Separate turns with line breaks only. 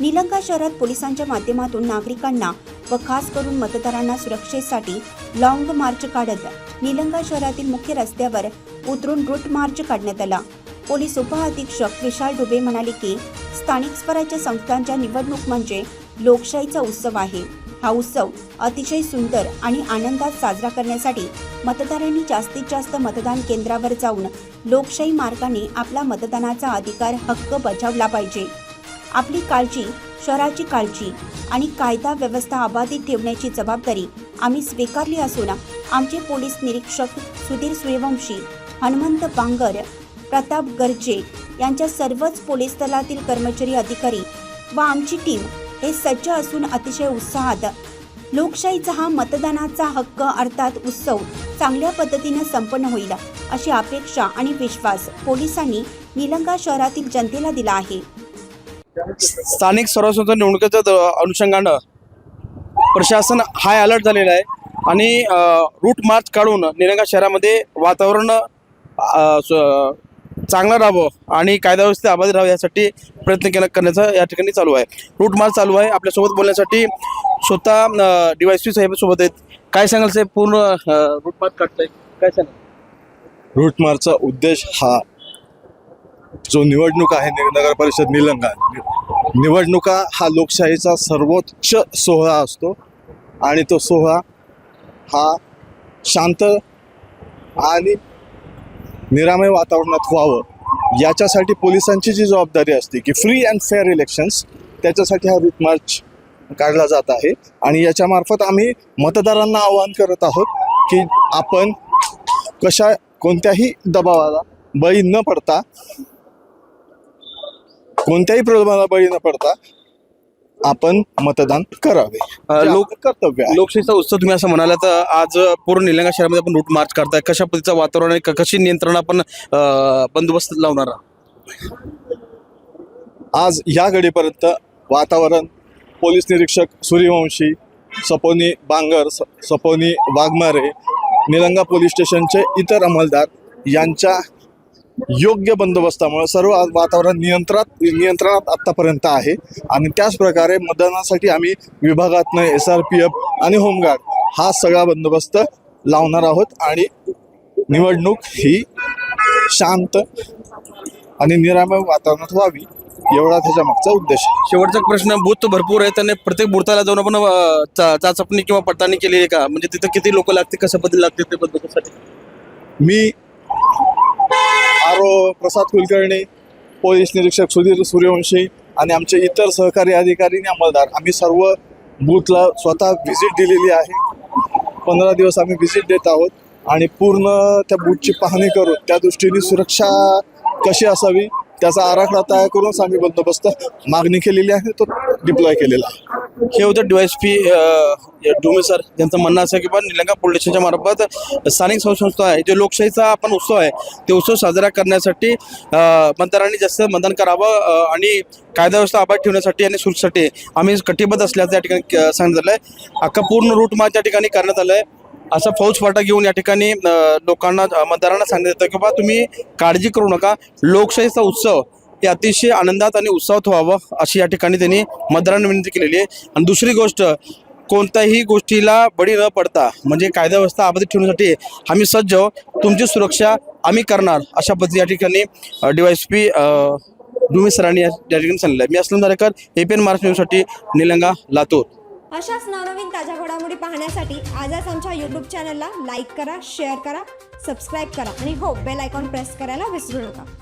निलंगा शहरात पोलिसांच्या माध्यमातून नागरिकांना व खास करून मतदारांना सुरक्षेसाठी लॉंग मार्च काढत निलंगा शहरातील मुख्य रस्त्यावर उतरून रूट मार्च काढण्यात आला. पोलीस उपअधीक्षक विशाल डुबे म्हणाले की स्थानिक स्वराज्य संस्थांच्या निवडणूक म्हणजे लोकशाहीचा उत्सव आहे. हा उत्सव अतिशय सुंदर आणि आनंदात साजरा करण्यासाठी मतदारांनी जास्तीत जास्त मतदान केंद्रावर जाऊन लोकशाही मार्गाने आपला मतदानाचा अधिकार हक्क बजावला पाहिजे. आपली काळजी शहराची काळजी आणि कायदा व्यवस्था अबाधित ठेवण्याची जबाबदारी आम्ही स्वीकारली असून आमचे पोलीस निरीक्षक सुधीर सूर्यवंशी हनुमंत बांगर प्रताप गर्जे यांच्या सर्वच पोलीस दलातील कर्मचारी अधिकारी व आमची टीम हे सज्ज असून अतिशय उत्साहात. लोकशाहीचा हा मतदानाचा हक्क अर्थात उत्सव चांगल्या पद्धतीने संपन्न होईल अशी अपेक्षा आणि विश्वास पोलिसांनी निलंगा शहरातील जनतेला दिला आहे.
स्थानिक स्वराज्य निवडणुकीच्या द- अनुषंगानं प्रशासन हाय अलर्ट झालेलं आहे. आणि रूट मार्च काढून निरंगा शहरामध्ये वातावरण स- चांगलं राहावं आणि कायदा व्यवस्था अबाधित राहावं यासाठी प्रयत्न केला करण्याचा या ठिकाणी चालू आहे. रूट मार्च चालू आहे. आपल्यासोबत बोलण्यासाठी स्वतः डी वाय साहेब सोबत आहेत. काय सांगाल साहेब? पूर्ण रूट मार्च काढताय. काय सांगाल?
रूट मार्चचा उद्देश हा जो निवडणूक आहे नगर परिषद निलंगा. निवडणुका हा लोकशाहीचा सर्वोच्च सोहळा असतो आणि तो सोहळा हा शांत आणि निरामय वातावरणात व्हावं याच्यासाठी पोलिसांची जी जबाबदारी असते की फ्री अँड फेअर इलेक्शन्स त्याच्यासाठी हा रूट मार्च काढला जात आहे. आणि याच्यामार्फत आम्ही मतदारांना आवाहन करत आहोत की आपण कशा कोणत्याही दबावाला बळी न पडता कोणत्याही प्रलोभनाला बळी न पडता आपण मतदान करावे. जे
लोक
आपलं कर्तव्य आहे.
लोकशाहीचा उत्सव तुम्ही असं म्हणाला तर आज पूर्ण निलंगा शहरामध्ये आपण रूट मार्च करताय कशा पद्धतीचं वातावरण आहे? क- कशी नियंत्रण आपण अ, बंदोबस्त लावणार आहात?
आज या घडीपर्यंत वातावरण पोलीस निरीक्षक सूर्यवंशी सपोनी बांगर स- सपोनी वाघमारे निलंगा पोलीस स्टेशनचे इतर अंमलदार यांच्या योग्य बंदोबस्तामुळे सर्व वातावरण नियंत्रणात नियंत्रणात आत्तापर्यंत आहे. आणि त्याच प्रकारे मतदानासाठी आम्ही विभागातनं एस आर पी एफ आणि होमगार्ड हा सगळा बंदोबस्त लावणार आहोत. आणि निवडणूक ही शांत आणि निरामय वातावरणात व्हावी एवढा त्याच्या मागचा उद्देश
शेवटचा प्रश्न बूथ भरपूर आहे त्याने प्रत्येक बूथाला जाऊन आपण चाचपणी किंवा पडताळणी केली आहे का? म्हणजे तिथं किती लोक लागते कशा पद्धती लागते ते बंदोबस्तासाठी
मी आरो प्रसाद कुलकर्णी पोलीस निरीक्षक सुधीर सूर्यवंशी आणि आमचे इतर सहकारी अधिकारी आणि अंमलदार. आम्ही सर्व बूथला स्वतः व्हिजिट दिलेली आहे. पंधरा दिवस आम्ही व्हिजिट देत आहोत आणि पूर्ण त्या बूथची पाहणी करून त्या दृष्टीने सुरक्षा कशी असावी त्याचा आराखडा तयार करूनच आम्ही बंदोबस्त मागणी केलेली आहे तो डिप्लॉय केलेला आहे.
हे होतं डीवायस पी डोमे सर. यांचं म्हणणं असं की बा निलंगा पोलीस स्टेशनच्या मार्फत स्थानिक संस्था आहे. जे लोकशाहीचा आपण उत्सव आहे ते उत्सव साजरा करण्यासाठी मतदारांनी जास्त मतदान करावं आणि कायदा व्यवस्था अबाध ठेवण्यासाठी आणि सुरक्षेसाठी. आम्ही कटिबद्ध असल्याचं या ठिकाणी सांगण्यात आलं आहे अख्खा पूर्ण रूट मार्च या ठिकाणी करण्यात आलं आहे असा फौज फाटा घेऊन या ठिकाणी लोकांना मतदारांना सांगण्यात येतं की बा तुम्ही काळजी करू नका. लोकशाहीचा उत्सव ते अतिशय आनंदात आणि उत्साहात व्हावं अशी या ठिकाणी त्यांनी मतदारांना विनंती केलेली आहे. आणि दुसरी गोष्ट कोणत्याही गोष्टीला बळी न पडता म्हणजे कायदा व्यवस्था अबाधित ठेवण्यासाठी आम्ही सज्ज तुमची सुरक्षा आम्ही करणार अशा पद्धती या ठिकाणी डीवायस पी डुमी सरांनी या ठिकाणी सांगितलं मी असलम दारेकर एपीएन महाराष्ट्र न्यूजसाठी निलंगा लातूर.
अशाच नवनवीन ताज्या घडामोडी पाहण्यासाठी आजच आमच्या यूट्यूब चॅनलला लाईक करा शेअर करा सबस्क्राईब करा आणि हो बेल आयकॉन प्रेस करायला विसरू नका.